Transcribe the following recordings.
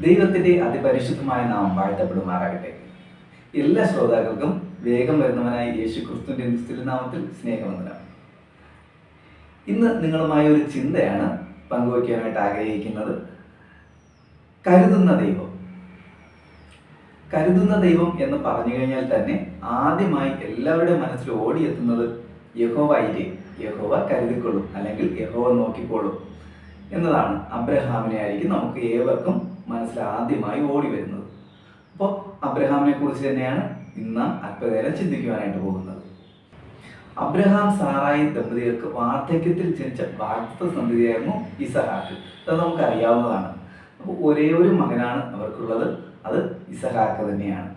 ദൈവത്തിന്റെ അതിപരിശുദ്ധമായ നാം വാഴ്ത്തപ്പെടുമാറാകട്ടെ. എല്ലാ ശ്രോതാക്കൾക്കും വേഗം വരുന്നവനായി യേശു ക്രിസ്തുവിന്റെ നിസ്തുലനാമത്തിൽ സ്നേഹവന്ദനം. ഇന്ന് നിങ്ങളുമായി ഒരു ചിന്തയാണ് പങ്കുവയ്ക്കാനായിട്ട് ആഗ്രഹിക്കുന്നത്. കരുതുന്ന ദൈവം. കരുതുന്ന ദൈവം എന്ന് പറഞ്ഞു കഴിഞ്ഞാൽ തന്നെ ആദ്യമായി എല്ലാവരുടെ മനസ്സിൽ ഓടിയെത്തുന്നത് യഹോവ ഇരേ യഹോവ കരുതിക്കൊള്ളും അല്ലെങ്കിൽ യഹോവ നോക്കിക്കോളും എന്നതാണ് അബ്രഹാമിനെ ആയിരിക്കും നമുക്ക് ഏവർക്കും മനസ്സിൽ ആദ്യമായി ഓടി വരുന്നത്. അപ്പോൾ അബ്രഹാമിനെ കുറിച്ച് തന്നെയാണ് ഇന്ന് അല്പനേരം ചിന്തിക്കുവാനായിട്ട് പോകുന്നത്. അബ്രഹാം സാറായി ദമ്പതികൾക്ക് വാർദ്ധക്യത്തിൽ ജനിച്ച വാർദ്ധ സന്ധിയായിരുന്നു ഇസഹാക്ക്. അത് നമുക്ക് അറിയാവുന്നതാണ് അപ്പോൾ ഒരേ ഒരു മകനാണ് അവർക്കുള്ളത്. അത് ഇസഹാക്ക് തന്നെയാണ്.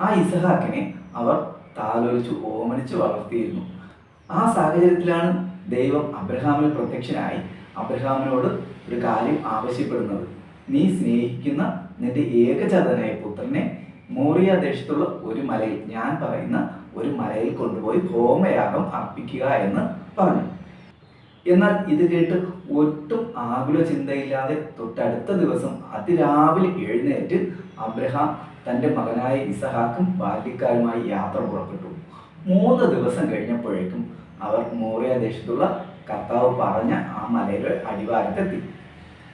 ആ ഇസഹാക്കിനെ അവർ താലോലിച്ചു ഓമനിച്ച് വളർത്തിയിരുന്നു. ആ സാഹചര്യത്തിലാണ് ദൈവം അബ്രഹാമിൽ പ്രത്യക്ഷനായി അബ്രഹാമിനോട് ഒരു കാര്യം ആവശ്യപ്പെടുന്നത്. നീ സ്നേഹിക്കുന്ന നിന്റെ ഏകജാതനായ പുത്രനെ മോറിയ ദേശത്തുള്ള ഒരു മലയിൽ ഞാൻ പറയുന്ന ഒരു മലയിൽ കൊണ്ടുപോയി ഹോമയാഗം അർപ്പിക്കുക എന്ന് പറഞ്ഞു. എന്നാൽ ഇത് കേട്ട് ഒട്ടും ആകുല ചിന്തയില്ലാതെ തൊട്ടടുത്ത ദിവസം അതിരാവിലെ എഴുന്നേറ്റ് അബ്രഹാം തന്റെ മകനായ ഇസഹാക്കും ബാല്യക്കാരുമായി യാത്ര പുറപ്പെട്ടു. മൂന്ന് ദിവസം കഴിഞ്ഞപ്പോഴേക്കും അവർ മോറിയ ദേശത്തുള്ള കർത്താവ് പറഞ്ഞ ആ മലയുടെ അടിവാരത്തെത്തി.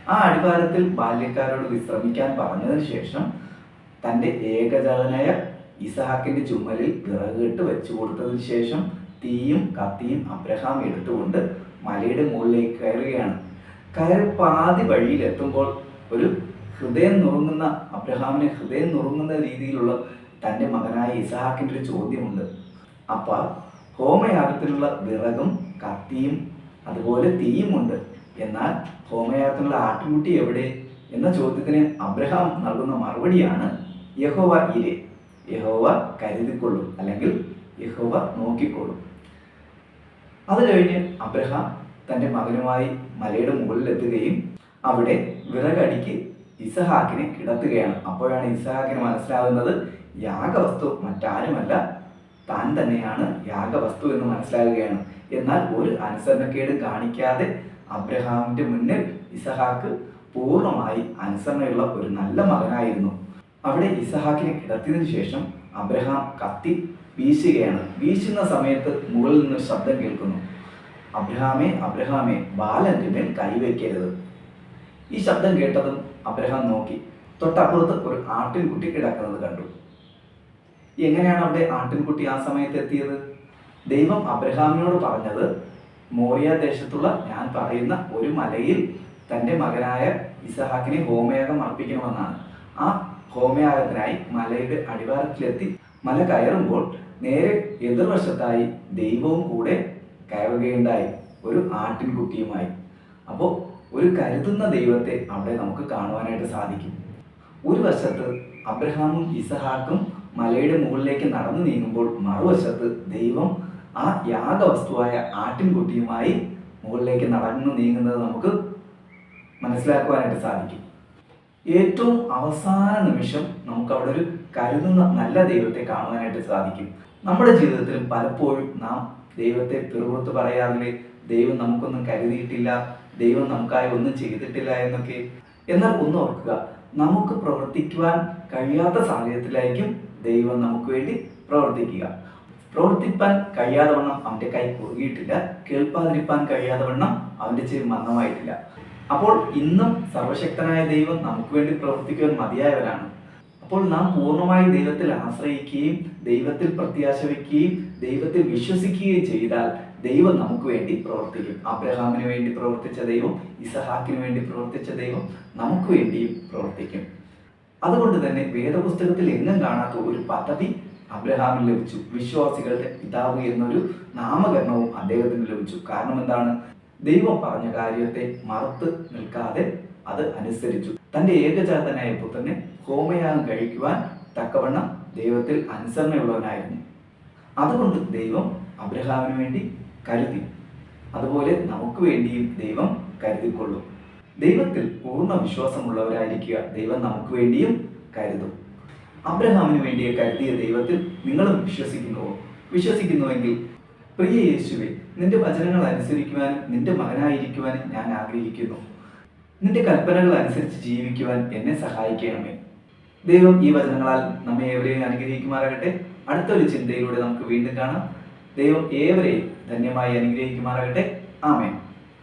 ആ അടിവാരത്തിൽ ബാല്യക്കാരോട് വിശ്രമിക്കാൻ പറഞ്ഞതിന് ശേഷം തന്റെ ഏകജാതനായ ഇസഹാക്കിന്റെ ചുമലിൽ വിറകിട്ട് വെച്ചു കൊടുത്തതിന് ശേഷം തീയും കത്തിയും അബ്രഹാം എടുത്തുകൊണ്ട് മലയുടെ മുകളിലേക്ക് കയറുകയാണ്. കയറി പാതി വഴിയിലെത്തുമ്പോൾ ഒരു ഹൃദയം നുറുങ്ങുന്ന അബ്രഹാമിനെ ഹൃദയം നുറുങ്ങുന്ന രീതിയിലുള്ള തന്റെ മകനായ ഇസഹാക്കിന്റെ ഒരു ചോദ്യമുണ്ട്. അപ്പ ഹോമയാഗത്തിനുള്ള വിറകും കത്തിയും അതുപോലെ തീയും ഉണ്ട്. എന്നാൽ ഹോമയാഗത്തിനുള്ള ആട്ടുകുട്ടി എവിടെ? എന്ന ചോദ്യത്തിന് അബ്രഹാം നൽകുന്ന മറുപടിയാണ് യഹോവ ഇരെ യഹോവ കരുതിക്കൊള്ളും അല്ലെങ്കിൽ യഹോവ നോക്കിക്കൊള്ളും. അത് കഴിഞ്ഞ് അബ്രഹാം തന്റെ മകനുമായി മലയുടെ മുകളിലെത്തുകയും അവിടെ വിറകടിക്ക് ഇസഹാക്കിനെ കിടത്തുകയാണ്. അപ്പോഴാണ് ഇസഹാക്കിന് മനസ്സിലാകുന്നത് യാഗവസ്തു മറ്റാരുമല്ല താൻ തന്നെയാണ് യാഗവസ്തു എന്ന് മനസ്സിലാകുകയാണ്. എന്നാൽ ഒരു അനുസരണക്കേട് കാണിക്കാതെ അബ്രഹാമിന്റെ മുന്നിൽ ഇസഹാക്ക് പൂർണമായി അനുസരണയുള്ള ഒരു നല്ല മകനായിരുന്നു. അവിടെ ഇസഹാക്കിനെ കിടത്തിയതിനു ശേഷം അബ്രഹാം കത്തി വീശുകയാണ്. വീശുന്ന സമയത്ത് മുകളിൽ നിന്ന് ശബ്ദം കേൾക്കുന്നു. അബ്രഹാമേ അബ്രഹാമേ ബാലന്റെ മേൽ കൈവയ്ക്കരുത്. ഈ ശബ്ദം കേട്ടതും അബ്രഹാം നോക്കി. തൊട്ടപ്പുറത്ത് ഒരു ആട്ടിൻകുട്ടി കിടക്കുന്നത് കണ്ടു. എങ്ങനെയാണ് അവിടെ ആട്ടിൻകുട്ടി ആ സമയത്ത് എത്തിയത്? ദൈവം അബ്രഹാമിനോട് പറഞ്ഞത് മോറിയ ദേശത്തുള്ള ഞാൻ പറയുന്ന ഒരു മലയിൽ തന്റെ മകനായ ഇസഹാക്കിനെ ഹോമയാഗം അർപ്പിക്കണമെന്നാണ്. ആ ഹോമയാഗത്തിനായി മലയുടെ അടിവാരത്തിലെത്തി മല കയറുമ്പോൾ നേരെ എതിർവശത്തായി ദൈവവും കൂടെ കയറുകയുണ്ടായി ഒരു ആട്ടിൻകുട്ടിയുമായി. അപ്പോൾ ഒരു കരുതുന്ന ദൈവത്തെ അവിടെ നമുക്ക് കാണുവാനായിട്ട് സാധിക്കും. ഒരു വശത്ത് അബ്രഹാമും ഇസഹാക്കും മലയുടെ മുകളിലേക്ക് നടന്നു നീങ്ങുമ്പോൾ മറുവശത്ത് ദൈവം ആ യാഗവസ്തുവായ ആട്ടിൻകുട്ടിയുമായി മുകളിലേക്ക് നടന്നു നീങ്ങുന്നത് നമുക്ക് മനസ്സിലാക്കുവാനായിട്ട് സാധിക്കും. ഏറ്റവും അവസാന നിമിഷം നമുക്ക് അവിടെ ഒരു കരുതുന്ന നല്ല ദൈവത്തെ കാണുവാനായിട്ട് സാധിക്കും. നമ്മുടെ ജീവിതത്തിൽ പലപ്പോഴും നാം ദൈവത്തെ പിറുപുറത്ത് പറയാറില്ലേ ദൈവം നമുക്കൊന്നും കരുതിയിട്ടില്ല ദൈവം നമുക്കായി ഒന്നും ചെയ്തിട്ടില്ല എന്നൊക്കെ. എന്നാൽ ഒന്ന് ഓർക്കുക നമുക്ക് പ്രവർത്തിക്കുവാൻ കഴിയാത്ത സാഹചര്യത്തിലായിരിക്കും ദൈവം നമുക്ക് വേണ്ടി പ്രവർത്തിക്കുക. പ്രവർത്തിപ്പാൻ കഴിയാതെ വണ്ണം അവന്റെ കൈ കുറുകിയിട്ടില്ല. കേൾപ്പാതിരിപ്പാൻ കഴിയാതെ വണ്ണം അവന്റെ ചെവി മന്ദമായിട്ടില്ല അപ്പോൾ ഇന്നും സർവശക്തനായ ദൈവം നമുക്ക് വേണ്ടി പ്രവർത്തിക്കുവാൻ മതിയായവരാണ്. അപ്പോൾ നാം പൂർണമായി ദൈവത്തിൽ ആശ്രയിക്കുകയും ദൈവത്തിൽ പ്രത്യാശ വയ്ക്കുകയും ദൈവത്തിൽ വിശ്വസിക്കുകയും ചെയ്താൽ ദൈവം നമുക്ക് വേണ്ടി പ്രവർത്തിക്കും. അബ്രഹാമിന് വേണ്ടി പ്രവർത്തിച്ച ദൈവം ഇസഹാക്കിന് വേണ്ടി പ്രവർത്തിച്ച ദൈവം നമുക്ക് വേണ്ടിയും പ്രവർത്തിക്കും. അതുകൊണ്ട് തന്നെ വേദപുസ്തകത്തിൽ എങ്ങും കാണാത്ത ഒരു പദ്ധതി അബ്രഹാമിന് ലഭിച്ചു. വിശ്വാസികളുടെ പിതാവ് എന്നൊരു നാമകരണവും അദ്ദേഹത്തിന് ലഭിച്ചു. കാരണം എന്താണ്? ദൈവം പറഞ്ഞ കാര്യത്തെ മറുത്ത് നിൽക്കാതെ അത് അനുസരിച്ചു. തന്റെ ഏകജാതനായ പുത്രനെ ഹോമയാഗം കഴിക്കുവാൻ തക്കവണ്ണം ദൈവത്തിൽ അനുസരണയുള്ളവനായിരുന്നു. അതുകൊണ്ട് ദൈവം അബ്രഹാമിന് വേണ്ടി കരുതി. അതുപോലെ നമുക്ക് വേണ്ടിയും ദൈവം കരുതിക്കൊള്ളും. ദൈവത്തിൽ പൂർണ വിശ്വാസമുള്ളവരായിരിക്കുക ദൈവം നമുക്ക് വേണ്ടിയും കരുതും. അബ്രഹാമിന് വേണ്ടി കരുതിയ ദൈവത്തിൽ നിങ്ങളും വിശ്വസിക്കുന്നുവോ? വിശ്വസിക്കുന്നുവെങ്കിൽ പ്രിയ യേശുവെ നിന്റെ വചനങ്ങൾ അനുസരിക്കുവാനും നിന്റെ മകനായിരിക്കുവാനും ഞാൻ ആഗ്രഹിക്കുന്നു. നിന്റെ കൽപ്പനകൾ അനുസരിച്ച് ജീവിക്കുവാൻ എന്നെ സഹായിക്കണമേ. ദൈവം ഈ വചനങ്ങളാൽ നമ്മെ ഏവരെയും അനുഗ്രഹിക്കുമാറാകട്ടെ. അടുത്തൊരു ചിന്തയിലൂടെ നമുക്ക് വീണ്ടും കാണാം. ദൈവം ഏവരെയും ധന്യമായി അനുഗ്രഹിക്കുമാറാകട്ടെ. ആമേൻ.